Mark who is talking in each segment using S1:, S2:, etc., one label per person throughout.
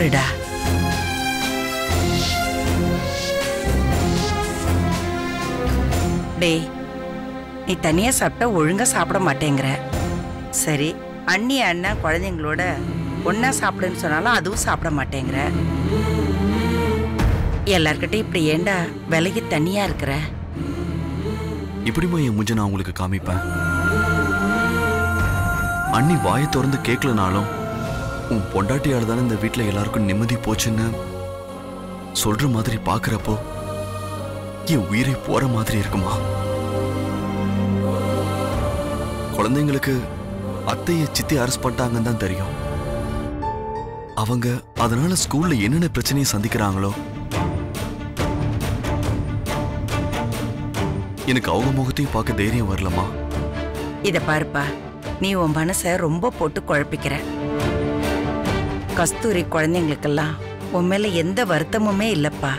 S1: சாப்பிடுடா. டேய் நீ தனியா சாப்பிட்டா ஒழுங்கா சாப்பிட மாட்டேங்கிற. சரி அண்ணி அண்ணா குழந்தைங்களோட ஒன்னா சாப்பிடுன்னு சொன்னாலும் அதுவும் சாப்பிட மாட்டேங்கிற. எல்லார்கிட்டயும் இப்படி ஏண்டா விலகி தனியா இருக்கிற?
S2: இப்படிமா என் முஞ்ச நான் உங்களுக்கு காமிப்பேன். அண்ணி வாயை திறந்து கேட்கலனாலும் உன் பொண்டாட்டியால் தானே இந்த வீட்டில் எல்லாருக்கும் நிம்மதி போச்சுன்னு சொல்ற மாதிரி பார்க்குறப்போ என் உயிரை போற மாதிரி இருக்குமா? குழந்தைங்களுக்கு அத்தைய சித்தி அரசு பண்ணிட்டாங்கன்னு தான் தெரியும். அவங்க அதனால ஸ்கூல்ல என்னென்ன பிரச்சனையை சந்திக்கிறாங்களோ எனக்கு அவங்க முகத்தையும் பார்க்க தைரியம் வரலமா
S1: இத பாருப்பா நீ உன் மனச ரொம்ப போட்டு குழப்பிக்கிற. கஸ்தூரி குழந்தைங்களுக்கெல்லாம் உன் மேல எந்த வருத்தமுமே இல்லப்பா.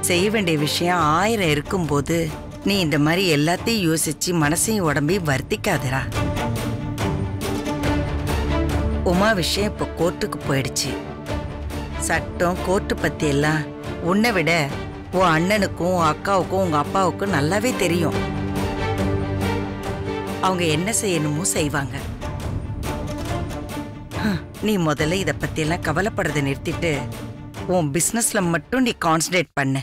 S1: செய்ய வேண்டிய விஷயம் ஆயிரம் இருக்கும்போது நீ இந்த மாதிரி எல்லாத்தையும் யோசிச்சு மனசையும் உடம்பையும் வருத்திக்காதடா. உமா விஷயம் இப்போ கோர்ட்டுக்கு போயிடுச்சு. சட்டம் கோர்ட்டு பத்தி எல்லாம் உன்னை விட உன் அண்ணனுக்கும் உன் அக்காவுக்கும் உங்க அப்பாவுக்கும் நல்லாவே தெரியும். அவங்க என்ன செய்யணுமோ செய்வாங்க. நீ முதல்ல இத பத்தி எல்லாம் கவலைப்படுறதை நிறுத்திட்டு உன் பிசினஸ்ல மட்டும் நீ கான்சன்ட்ரேட் பண்ணு.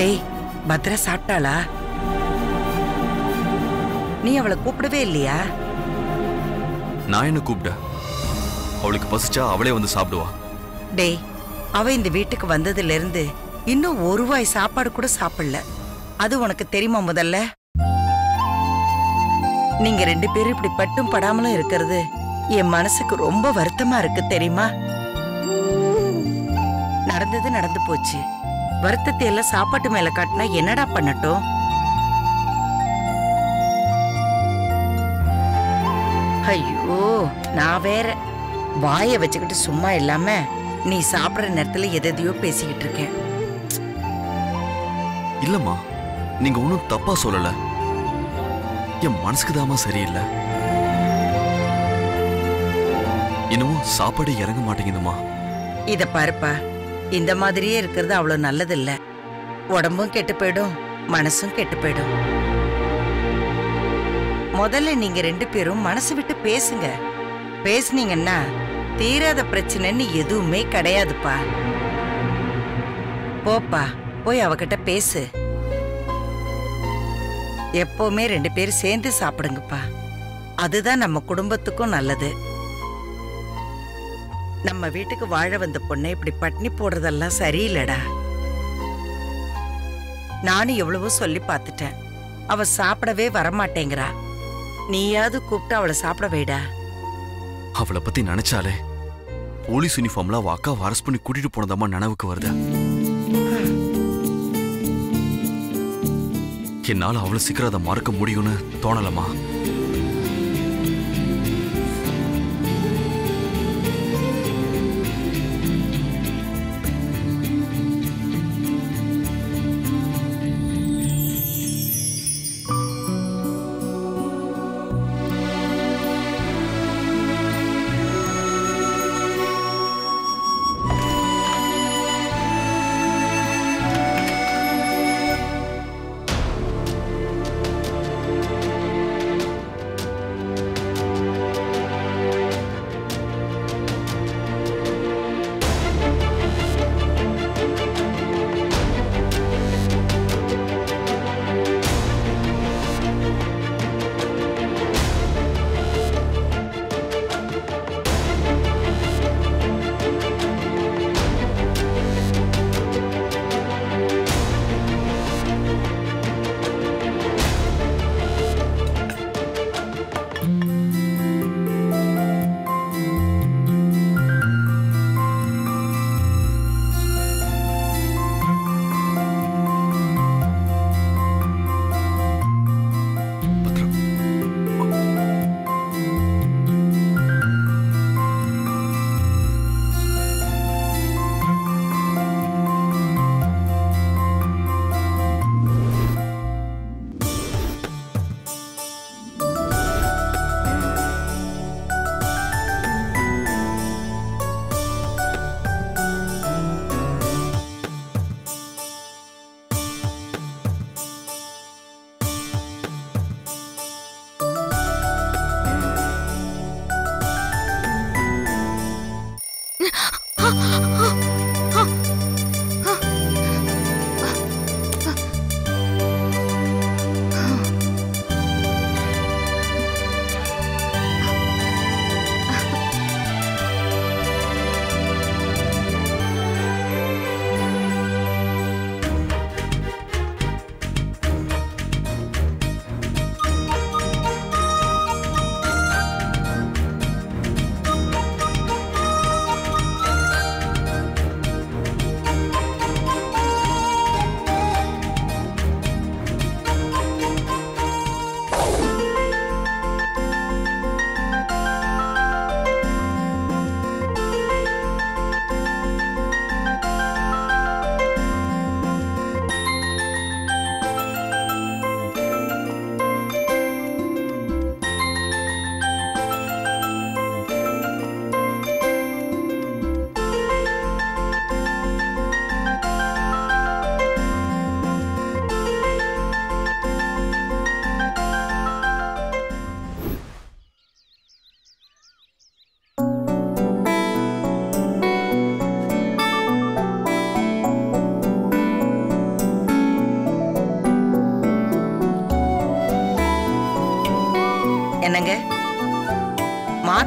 S1: டேய் பத்ரா சாப்பிட்டாளா? நீ அவளை கூப்பிடவே இல்லையா?
S2: நான் என்ன கூப்பிட அவளுக்கு பசிச்சா அவளே வந்து சாப்பிடுவா.
S1: டேய் அவ இந்த வீட்டுக்கு வந்ததுல இருந்து இன்னும் ஒரு வாய் சாப்பாடு கூட சாப்பிடல. அது உனக்கு தெரியுமா முதல்ல? நீங்க ரெண்டு பேரும் இப்படி பட்டும் படாமலும் இருக்கிறது என் மனசுக்கு ரொம்ப வருத்தமா இருக்கு தெரியுமா? நடந்தது நடந்து போச்சு. வருத்தத்தை எல்லாம் சாப்பாட்டு மேல காட்டினா என்னடா பண்ணட்டும்? ஐயோ நான் வேற. வாயை வச்சுக்கிட்டு சும்மா இல்லாம நீ சாப்பிடுற நேரத்துல எதையோ பேசிக்கிட்டு இருக்கேன்.
S2: இல்லம்மா நீங்க ஒன்றும் தப்பா சொல்லலை. என் மனசுக்கு தாமா சரியில்லை. இன்னமும் சாப்பாடு இறங்க மாட்டேங்குதுமா
S1: இத பாருப்பா இந்த மாதிரியே இருக்கிறது அவ்வளவு நல்லது இல்ல உடம்பும் கெட்டு போயிடும் மனசும் கெட்டு போயிடும். முதல்ல நீங்க ரெண்டு பேரும் மனசு விட்டு பேசுங்க. பேசுனீங்கன்னா தீராத பிரச்சனைன்னு எதுவுமே கிடையாதுப்பா. போப்பா போய் அவகிட்ட பேசு. எப்பவுமே ரெண்டு பேரும் சேர்ந்து சாப்பிடுங்கப்பா. அதுதான் நம்ம குடும்பத்துக்கும் நல்லது. நம்ம வீட்டுக்கு வாழ வந்த பொண்ணை இப்படி பட்னி போடுறதெல்லாம் சரியில்லடா. நானும் எவ்வளவோ சொல்லி பார்த்துட்டேன். அவ சாப்பிடவே வரமாட்டேங்கிறா. நீயாவது கூப்பிட்டு அவளை சாப்பிட வைடா.
S2: அவளை பத்தி நினைச்சாலே போலீஸ் யூனிஃபார்ம்ல அவ அக்கா அரஸ்ட் பண்ணி கூட்டிட்டு போனதம்மா நினைவுக்கு வருது. என்னால் அவ்வளவு சீக்கிரம் அதை மறக்க முடியும்னு
S1: தோணலம்மா.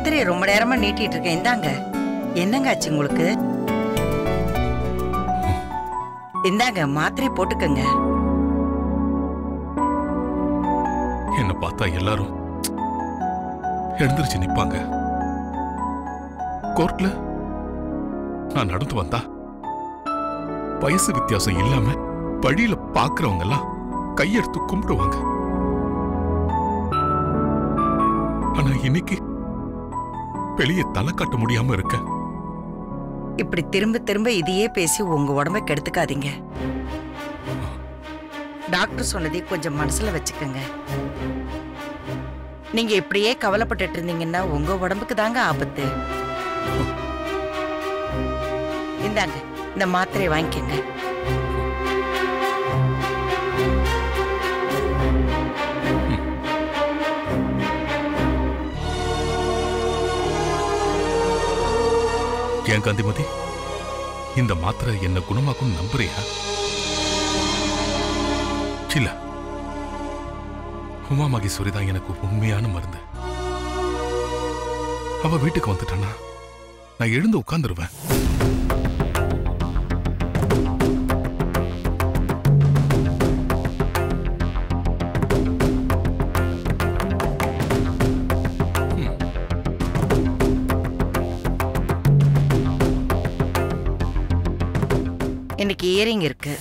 S1: மாத்திரையை ரொம்ப நேரமா நீட்டிட்டு இருக்கேன். இந்தாங்க. என்னங்க ஆச்சு உங்களுக்கு? இந்தாங்க மாத்திரை போட்டுக்கங்க.
S3: என்ன பார்த்தா எல்லாரும் எழுந்திருச்சு நிப்பாங்க. கோர்ட்ல நான் நடந்து வந்தா வயசு வித்தியாசம் இல்லாம வழியில பாக்குறவங்க எல்லாம் கையெடுத்து கும்பிடுவாங்க. ஆனா இன்னைக்கு வெளியே தலை காட்ட முடியாம இருக்க.
S1: இப்படி திரும்ப திரும்ப இதையே பேசி உங்க உடம்ப கெடுத்துக்காதீங்க. டாக்டர் சொன்னதை கொஞ்சம் மனசுல வச்சுக்கோங்க. நீங்க இப்படியே கவலைப்பட்டுட்டு இருந்தீங்கன்னா உங்க உடம்புக்கு தாங்க ஆபத்து. இந்தாங்க இந்த மாத்திரையை வாங்கிக்கோங்க.
S3: ஏன் காந்திமதி? இந்த மாத்திரை என்ன குணமாக்கும் நம்புறியா? இல்ல உமா மகேஸ்வரி தான் எனக்கு உண்மையான மருந்து. அவ வீட்டுக்கு வந்துட்டானா? நான் எழுந்து உட்கார்ந்துருவேன்.
S1: இன்னைக்கு இயரிங் இருக்கு.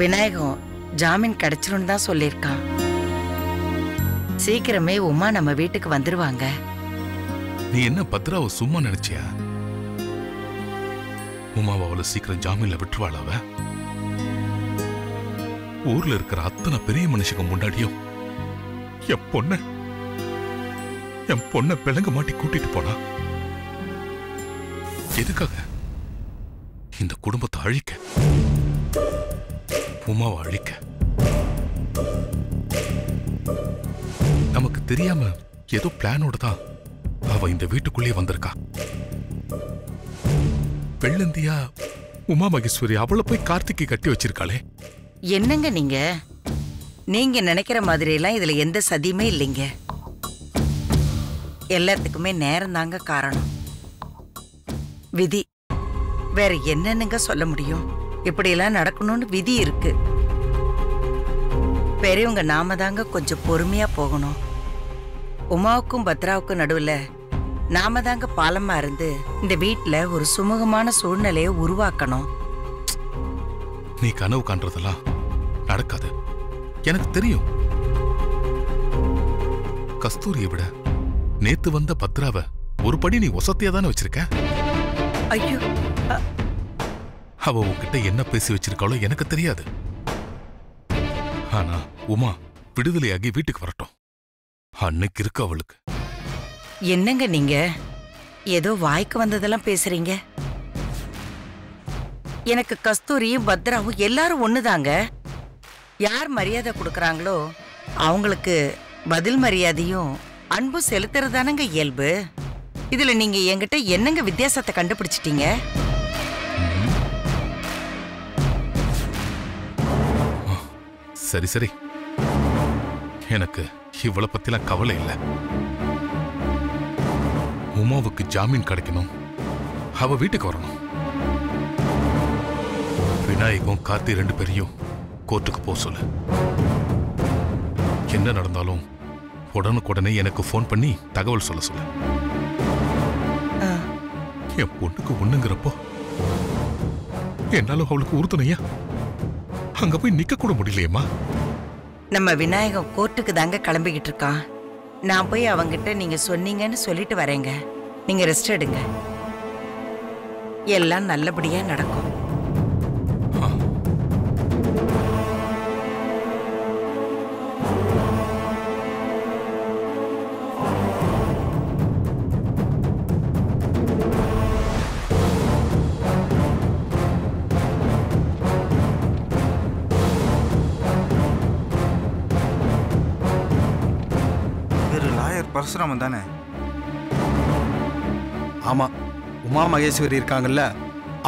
S1: விநாயகம் ஜாமீன் கிடைச்சிரும்னு தான் சொல்லியிருக்கான். சீக்கிரமே உமா நம்ம வீட்டுக்கு வந்துருவாங்க.
S3: நீ என்ன பத்ராவை சும்மா நினைச்சியா? உமாவை அவளை சீக்கிரம் ஜாமீன்ல விட்டுருவாள் அவ ஊர்ல இருக்கிற அத்தனை பெரிய மனுஷங்க முன்னாடியும் என் பொண்ண என் பொண்ண விலங்க மாட்டி கூட்டிட்டு போனா? எதுக்காக இந்த குடும்பத்தை அழிக்க. உமாவை அழிக்க. நமக்கு தெரியாம ஏதோ பிளானோட தான் அவ இந்த வீட்டுக்குள்ளே வந்திருக்கா. வெள்ளந்தியா உமா மகேஸ்வரி அவளை போய் கார்த்திகை கட்டி வச்சிருக்காளே.
S1: என்னங்க நீங்க? நீங்க நினைக்கிற மாதிரி எல்லாம் இதுல எந்த சதியுமே இல்லைங்க. எல்லாத்துக்குமே நேரம் தாங்க காரணம். விதி. வேற என்னன்னுங்க சொல்ல முடியும்? இப்படியெல்லாம் நடக்கணும்னு விதி இருக்கு. பெரியவங்க நாம தாங்க கொஞ்சம் பொறுமையா போகணும். உமாவுக்கும் பத்ராவுக்கும் நடுவுல நாம தாங்க பாலமா இருந்து இந்த வீட்ல ஒரு சுமூகமான சூழ்நிலையை உருவாக்கணும்.
S3: நீ கனவு காண்றதெல்லாம் நடக்காது. எனக்கு தெரியும். கஸ்தூரியை விட நேத்து வந்த பத்ராவ ஒரு படி நீ ஒசத்தியா தானே வச்சிருக்க?
S1: ஐயோ
S3: அவ உன்கிட்ட என்ன பேசி வச்சிருக்காளோ எனக்கு தெரியாது. ஆனா உமா விடுதலையாகி வீட்டுக்கு வரட்டும். அன்னைக்கு இருக்கு அவளுக்கு.
S1: என்னங்க நீங்க? ஏதோ வாய்க்கு வந்ததெல்லாம் பேசுறீங்க? எனக்கு கஸ்தூரியும் பத்ராவும் எல்லாரும் ஒண்ணுதாங்க. யார் மரியாதை கொடுக்கறாங்களோ அவங்களுக்கு பதில் மரியாதையும் அன்பும் செலுத்துறதானங்க இயல்பு? இதுல நீங்க என்கிட்ட என்னங்க வித்தியாசத்தை கண்டுபிடிச்சிட்டீங்க?
S3: சரி சரி. எனக்கு இவளை பத்திலாம் கவலை இல்லை. உமாவுக்கு ஜாமீன் கிடைக்கணும். அவ வீட்டுக்கு வரணும். விநாயகம் கார்த்தி ரெண்டு பேரையும் கோர்ட்டுக்கு போக சொல்லு. என்ன நடந்தாலும் உடனுக்குடனே எனக்கு ஃபோன் பண்ணி தகவல் சொல்ல சொல்லு.
S1: ஆ,
S3: என் பொண்ணுக்கு ஒண்ணுங்கிறப்போ என்னால அவளுக்கு உறுதுணையா? அங்க போய் நிக்க கூட முடியலையம்மா.
S1: நம்ம விநாயகம் கோர்ட்டுக்கு தாங்க கிளம்பிக்கிட்டு இருக்கான். நான் போய் அவங்கிட்ட நீங்க சொன்னீங்கன்னு சொல்லிட்டு வரேங்க. நீங்க ரெஸ்ட் எடுங்க. எல்லாம் நல்லபடியா நடக்கும்.
S4: பரசுராமன் தானே?
S5: ஆமா உமா மகேஸ்வரி இருக்காங்கல்ல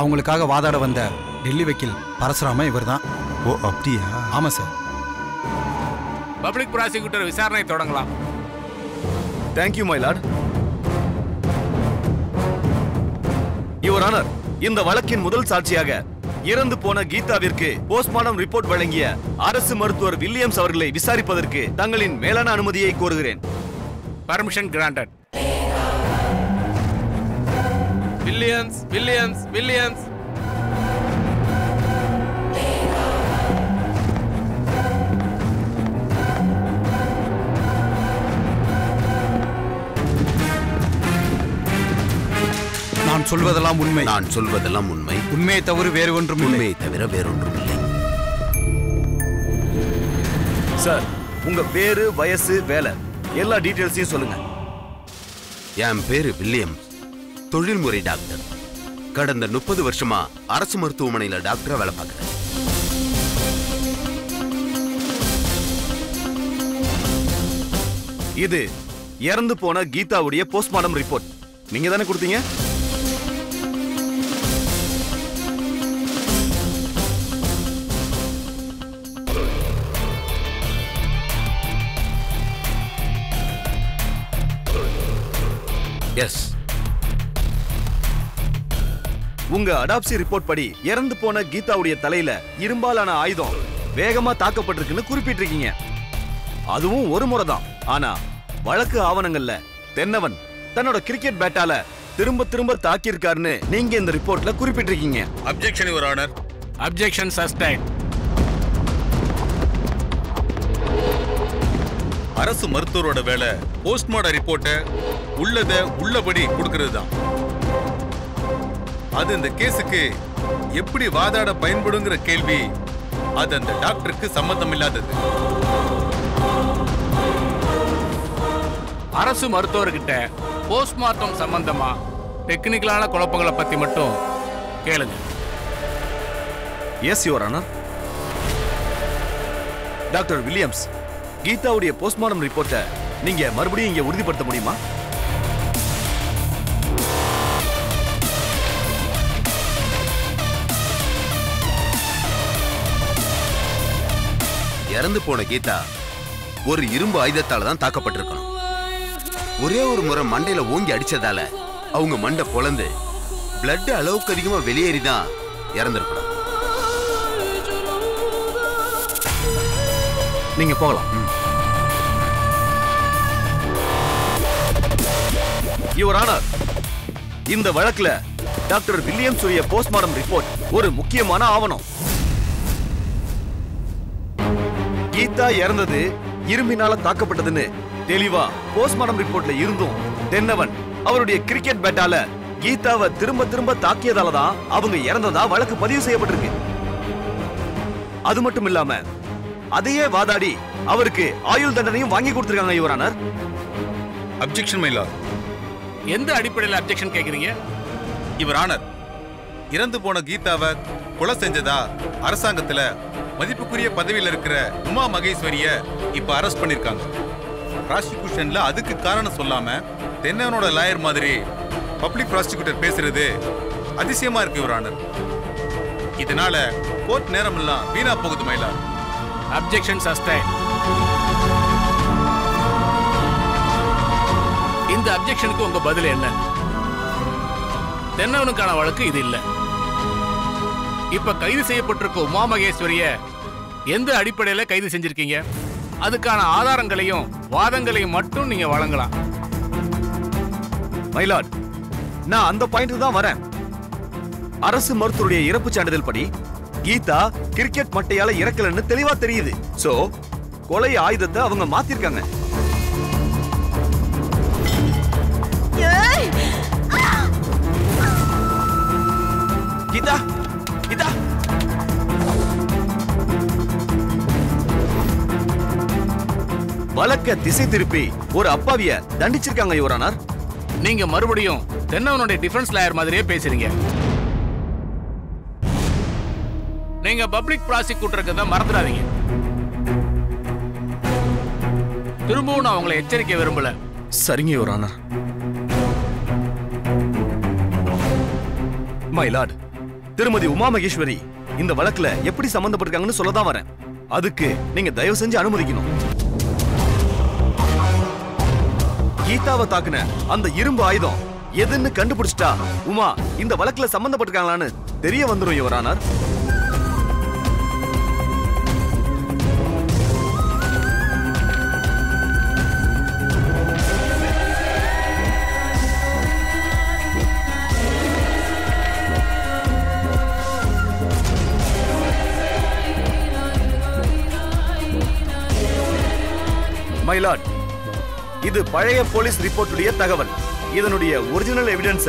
S5: அவங்களுக்காக வாதாட வந்த டெல்லி வக்கீல் பரசுராம இவர்தான்.
S4: ஓ அப்படியா?
S5: ஆமா சார்.
S6: பப்ளிக் ப்ராசிக்யூட்டர் விசாரணை தொடங்கலாம்.
S7: Thank you my lord your honour இந்த வழக்கின் முதல் சாட்சியாக இறந்து போன கீதாவிற்கு போஸ்ட்மார்டம் ரிப்போர்ட் வழங்கிய அரசு மருத்துவர் வில்லியம்ஸ் அவர்களை விசாரிப்பதற்கு தங்களின் மேலான அனுமதியை கோருகிறேன்.
S6: Permission granted Williams Williams Williams
S5: நான் சொல்வதெல்லாம் உண்மை.
S8: நான் சொல்வதெல்லாம் உண்மை.
S5: உண்மையை தவிர வேறு ஒன்றும்
S8: உண்மையை தவிர வேறொன்றும் இல்லை
S7: சார் உங்க பேரு வயசு வேலை. எல்லா டீட்டெயில்ஸையும் சொல்லுங்க.
S8: என் பேரு வில்லியம். தொழில்முறை டாக்டர். கடந்த முப்பது வருஷமா அரசு மருத்துவமனையில டாக்டரா வேலை பார்க்கிறேன்.
S7: இது இறந்து போன கீதாவுடைய போஸ்ட்மார்டம் ரிப்போர்ட். நீங்க தானே கொடுத்தீங்க?
S8: எஸ்
S7: உங்க அடாப்சி ரிப்போர்ட் படி இறந்து போன கீதாவுடைய தலையில இரும்பாலான ஆயுதம் வேகமா தாக்கப்பட்டிருக்குன்னு குறிப்பிட்டிருக்கீங்க. அதுவும் ஒரு முறை தான் ஆனா வழக்கு ஆவணங்கள்ல தென்னவன் தன்னோட கிரிக்கெட் பேட்டால திரும்ப திரும்ப தாக்கியிருக்காருன்னு நீங்க இந்த ரிப்போர்ட்ல குறிப்பிட்டிருக்கீங்க.
S9: Objection your honour
S6: objection sustain
S9: அரசு மருத்துவரோட வேலை போஸ்ட்மார்டம் ரிப்போர்ட்டை உள்ளத உள்ளபடி கொடுக்கிறது தான் அது இந்த கேஸுக்கு எப்படி வாதாட பயன்படுங்கிற கேள்வி அது அந்த டாக்டருக்கு சம்பந்தம் இல்லாதது
S6: அரசு மருத்துவர்கிட்ட போஸ்ட்மார்ட்டம் சம்பந்தமா டெக்னிக்கலான குழப்பங்களை பத்தி மட்டும் கேளுங்க.
S7: Yes your honour doctor Williams கீதாவுடைய postmortem ரிப்போர்ட்டை நீங்க மறுபடியும் இங்க உறுதிப்படுத்த முடியுமா?
S8: இறந்து போன கீதா ஒரு இரும்பு ஆயுதத்தால தான் தாக்கப்பட்டிருக்கணும் ஒரே ஒரு முறை மண்டையில ஓங்கி அடிச்சதால அவங்க மண்டை பொளந்து பிளட் அளவுக்கு அதிகமா வெளியேறி தான் இறந்திருக்கணும்
S7: நீங்க போகலாம். யுவர் ஆனர் இந்த வழக்குல டாக்டர் வில்லியம்ஸ் உடைய போஸ்ட்மார்டம் ரிப்போர்ட் ஒரு முக்கியமான ஆவணம். கீதா இறந்தது இரும்பினால தாக்கப்பட்டதுன்னு தெளிவா போஸ்ட்மார்டம் ரிப்போர்ட்ல இருந்தும் தென்னவன் அவருடைய கிரிக்கெட் பேட்டால கீதாவை திரும்ப திரும்ப தாக்கியதால தான் அவங்க இறந்ததா வழக்கு பதிவு செய்யப்பட்டிருக்கு. அது மட்டும் இல்லாம அதையே வாதாடி அவருக்கு ஆயுள் தண்டனையும் வாங்கி கொடுத்திருக்காங்க யுவரானர்
S9: அப்ஜெக்ஷன் மைலா
S6: எந்த அடிப்படையில் அப்ஜெக்ஷன் கேக்குறீங்க?
S9: இவர் ஆனர். இறந்து போன கீதாவை கொலை செஞ்சதா அரசாங்கத்துல மதிப்புக்குரிய பதவியில் இருக்கிற உமா மகேஸ்வரிய இப்ப அரெஸ்ட் பண்ணிருக்காங்க. ப்ராசிக்யூஷன்ல அதுக்கு காரணம் சொல்லாம தென்னவனோட லாயர் மாதிரி பப்ளிக் ப்ராசிக்யூட்டர் பேசுறது அதிசயமா இருக்கு இவர் ஆனர். இதனால கோர்ட் நேரமெல்லாம் வீணா போகுது மயிலா
S6: அப்ஜெக்ஷன் சஸ்டைன் இந்த அப்ஜெக்ஷனுக்கு உங்க பதில் என்ன? தென்னவனுக்கான வழக்கு இது இல்ல. இப்ப கைது செய்யப்பட்டிருக்க உமா மகேஸ்வரிய எந்த அடிப்படையில கைது செஞ்சிருக்கீங்க? அதுக்கான ஆதாரங்களையும் வாதங்களையும் மட்டும் நீங்க வழங்கலாம்.
S7: மயிலாட் நான் அந்த பாயிண்ட் தான் வரேன். அரசு மருத்துவருடைய இறப்பு சான்றிதழ் படி கீதா கிரிக்கெட் மட்டையால இறக்கலன்னு தெளிவா தெரியுது. சோ கொலை ஆயுதத்தை அவங்க மாத்திருக்காங்க. கீதா கீதா. வழக்க திசை திருப்பி ஒரு அப்பாவிய தண்டிச்சிருக்காங்க யுவரானார்
S6: நீங்க மறுபடியும் தென்னவனுடைய டிஃபென்ஸ் லாயர் மாதிரியே பேசுறீங்க. நீங்க பப்ளிக் ப்ராசிக்யூட்டருக்கு தான் மறந்துடாதீங்க. திரும்பவும் நான் உங்களை எச்சரிக்க விரும்பல.
S7: சரிங்க யுவர் ஆனர். மை லார்ட் திருமதி உமா மகேஸ்வரி இந்த வழக்குல எப்படி சம்பந்தப்பட்டிருக்காங்கன்னு சொல்லதான் வரேன். அதுக்கு நீங்க தயவு செஞ்சு அனுமதிக்கணும். கீதாவை தாக்குன அந்த இரும்பு ஆயுதம் எதுன்னு கண்டுபிடிச்சிட்டா உமா இந்த வழக்குல சம்பந்தப்பட்டிருக்காங்களான்னு தெரிய வந்துடும் யுவரானார். மைலாட் இது பழைய போலீஸ் ரிப்போர்ட்டுடைய தகவல். இதனுடைய ஒரிஜினல் எவிடன்ஸ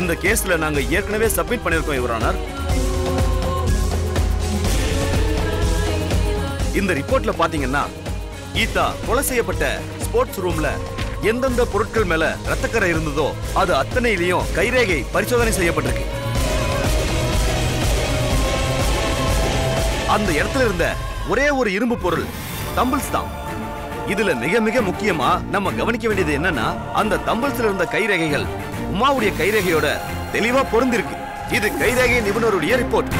S7: இந்த கேஸ்ல நாங்க ஏற்கனவே சப்மிட் பண்ணியிருக்கோம் யுவரானார் இந்த ரிப்போர்ட்ல பாத்தீங்கன்னா கீதா கொலை செய்யப்பட்ட ஸ்போர்ட்ஸ் ரூம்ல எந்தெந்த பொருட்கள் மேல ரத்தக்கரை இருந்ததோ அது அத்தனையிலையும் கைரேகை பரிசோதனை செய்யப்பட்டிருக்கு. அந்த இடத்துல இருந்த ஒரே ஒரு இரும்பு பொருள் தம்பிள்ஸ் தான். இதுல மிக மிக முக்கியமா நம்ம கவனிக்க வேண்டியது என்னன்னா அந்த தம்பல்ஸ்ல இருந்த கைரேகைகள் உமாவுடைய கைரேகையோட தெளிவா பொருந்திருக்கு. இது கைரேகை நிபுணருடைய ரிப்போர்ட்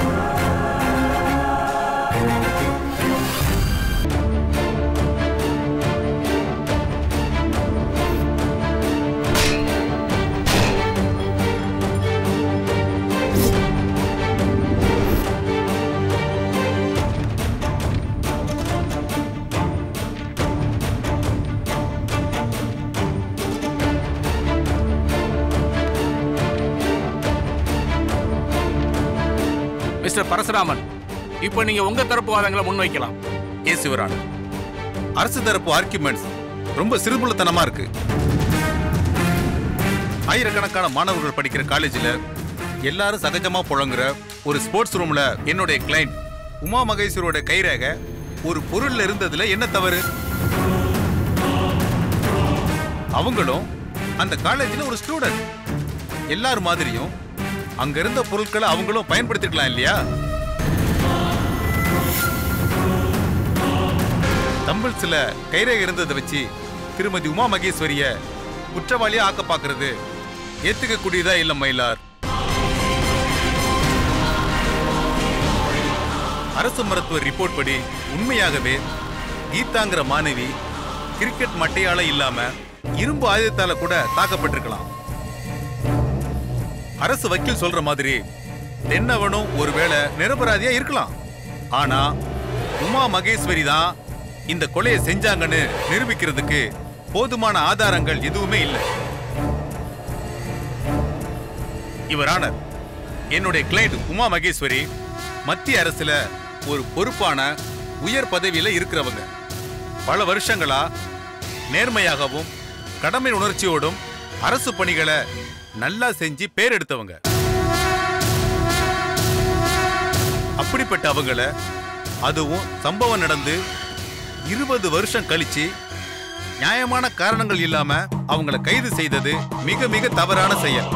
S6: மிஸ்டர் பரசுராமன். இப்போ நீங்க உங்க தரப்பு வாதங்களை முன்வைக்கலாம்.
S9: ஏ சிவராணன் அரசு தரப்பு ஆர்குமெண்ட்ஸ் ரொம்ப சிறுபுள்ளத்தனமா இருக்கு. ஆயிரக்கணக்கான மாணவர்கள் படிக்கிற காலேஜில் எல்லாரும் சகஜமா புழங்குற ஒரு ஸ்போர்ட்ஸ் ரூம்ல என்னுடைய கிளைண்ட் உமா மகேஸ்வரோட கைரேக ஒரு பொருள்ல இருந்ததுல என்ன தவறு? அவங்களும் அந்த காலேஜில் ஒரு ஸ்டூடெண்ட் எல்லார் மாதிரியும் அங்க இருந்த பொருட்களை அவங்களும் பயன்படுத்திக்கலாம் இல்லையா? தம்பிள்ஸ்ல கைரேகை இருந்ததை வச்சு திருமதி உமா மகேஸ்வரிய குற்றவாளியா ஆக்க பாக்குறது ஏத்துக்க கூடியதா இல்ல மயிலார்? அரசு மருத்துவ ரிப்போர்ட் படி உண்மையாகவே கீதாங்கிற மாணவி கிரிக்கெட் மட்டையால இல்லாம இரும்பு ஆயுதத்தால கூட தாக்கப்பட்டிருக்கலாம். அரசு வக்கீல் சொல்ற மாதிரி தென்னவனும் ஒருவேளை நிரபராதியா இருக்கலாம். ஆனா உமா மகேஸ்வரி தான் இந்த கொலையை செஞ்சாங்கன்னு நிரூபிக்கிறதுக்கு போதுமான ஆதாரங்கள் எதுவுமே இல்லை. இவரான என்னுடைய கிளைண்ட் உமா மகேஸ்வரி மத்திய அரசுல ஒரு பொறுப்பான உயர் பதவியில் இருக்கிறவங்க. பல வருஷங்களா நேர்மையாகவும் கடமை உணர்ச்சியோடும் அரசு பணிகளை நல்லா செஞ்சு பேர் எடுத்தவங்க அப்படிப்பட்ட அவங்கள அதுவும் சம்பவம் நடந்து இருபது வருஷம் கழிச்சு நியாயமான காரணங்கள் இல்லாம அவங்கள கைது செய்தது மிக மிக தவறான செயல்.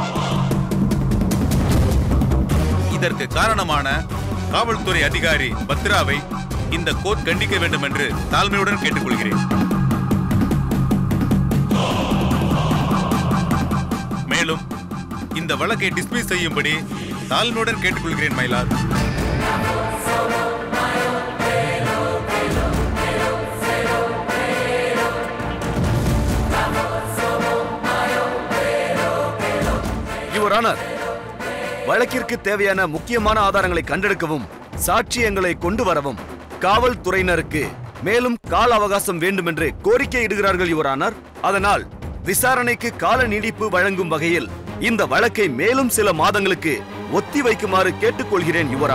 S9: இதற்கு காரணமான காவல்துறை அதிகாரி பத்ராவை இந்த கோர்ட் கண்டிக்க வேண்டும் என்று தாழ்மையுடன் கேட்டுக்கொள்கிறேன். இந்த வழக்கை டிஸ்மிஸ் செய்யும்படி தாழ்மையுடன் கேட்டுக்கொள்கிறேன் மயிலார்
S7: யுவர் ஆனர் வழக்கிற்கு தேவையான முக்கியமான ஆதாரங்களை கண்டெடுக்கவும் சாட்சியங்களை கொண்டு வரவும் காவல்துறையினருக்கு மேலும் கால அவகாசம் வேண்டும் என்று கோரிக்கை இடுகிறார்கள் யுவர் அதனால் விசாரணைக்கு கால நீடிப்பு வழங்கும் வகையில் இந்த வழக்கை மேலும் சில மாதங்களுக்கு ஒத்தி வைக்குமாறு கேட்டுக்கொள்கிறேன் யுவர்